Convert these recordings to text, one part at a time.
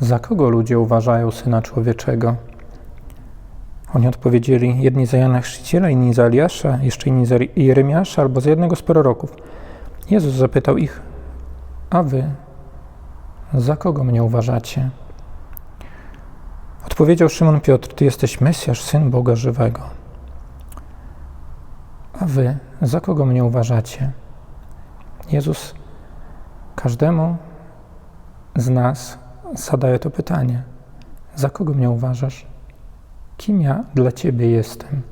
za kogo ludzie uważają Syna Człowieczego? Oni odpowiedzieli, jedni za Jana Chrzciciela, inni za Eliasza, jeszcze inni za Jeremiasza albo za jednego z proroków. Jezus zapytał ich, a wy za kogo mnie uważacie? Odpowiedział Szymon Piotr, ty jesteś Mesjasz, Syn Boga żywego. A wy za kogo mnie uważacie? Jezus każdemu z nas zadaje to pytanie. Za kogo mnie uważasz? Kim ja dla Ciebie jestem?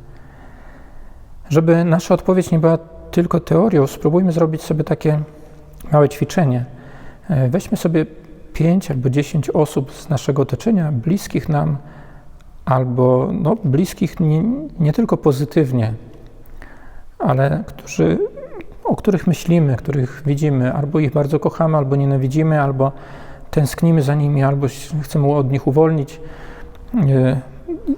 Żeby nasza odpowiedź nie była tylko teorią, spróbujmy zrobić sobie takie małe ćwiczenie. E, Weźmy sobie pięć albo dziesięć osób z naszego otoczenia, bliskich nam, albo no, bliskich nie, nie tylko pozytywnie, ale którzy, o których myślimy, których widzimy, albo ich bardzo kochamy, albo nienawidzimy, albo tęsknimy za nimi, albo chcemy od nich uwolnić. E,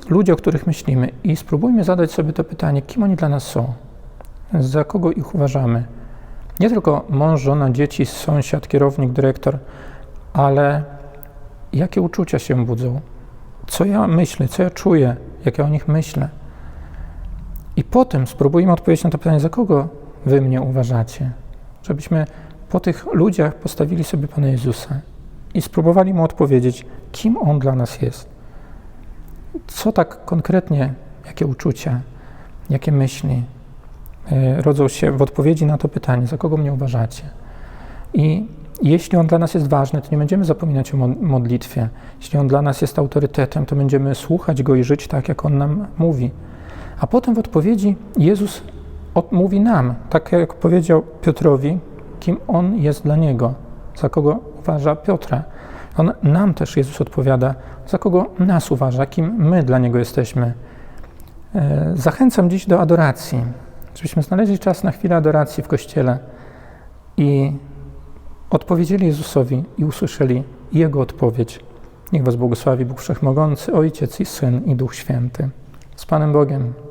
Ludzie, o których myślimy, i spróbujmy zadać sobie to pytanie, kim oni dla nas są, za kogo ich uważamy. Nie tylko mąż, żona, dzieci, sąsiad, kierownik, dyrektor, ale jakie uczucia się budzą, co ja myślę, co ja czuję, jak ja o nich myślę. I potem spróbujmy odpowiedzieć na to pytanie, za kogo wy mnie uważacie, żebyśmy po tych ludziach postawili sobie Pana Jezusa i spróbowali mu odpowiedzieć, kim On dla nas jest. Co tak konkretnie, jakie uczucia, jakie myśli y, rodzą się w odpowiedzi na to pytanie, za kogo mnie uważacie? I jeśli on dla nas jest ważny, to nie będziemy zapominać o modlitwie. Jeśli on dla nas jest autorytetem, to będziemy słuchać go i żyć tak, jak on nam mówi. A potem w odpowiedzi Jezus mówi nam, tak jak powiedział Piotrowi, kim on jest dla niego, za kogo uważa Piotra. On nam też Jezus odpowiada, za kogo nas uważa, kim my dla Niego jesteśmy. E, zachęcam dziś do adoracji, żebyśmy znaleźli czas na chwilę adoracji w Kościele i odpowiedzieli Jezusowi i usłyszeli Jego odpowiedź. Niech Was błogosławi Bóg Wszechmogący, Ojciec i Syn i Duch Święty. Z Panem Bogiem.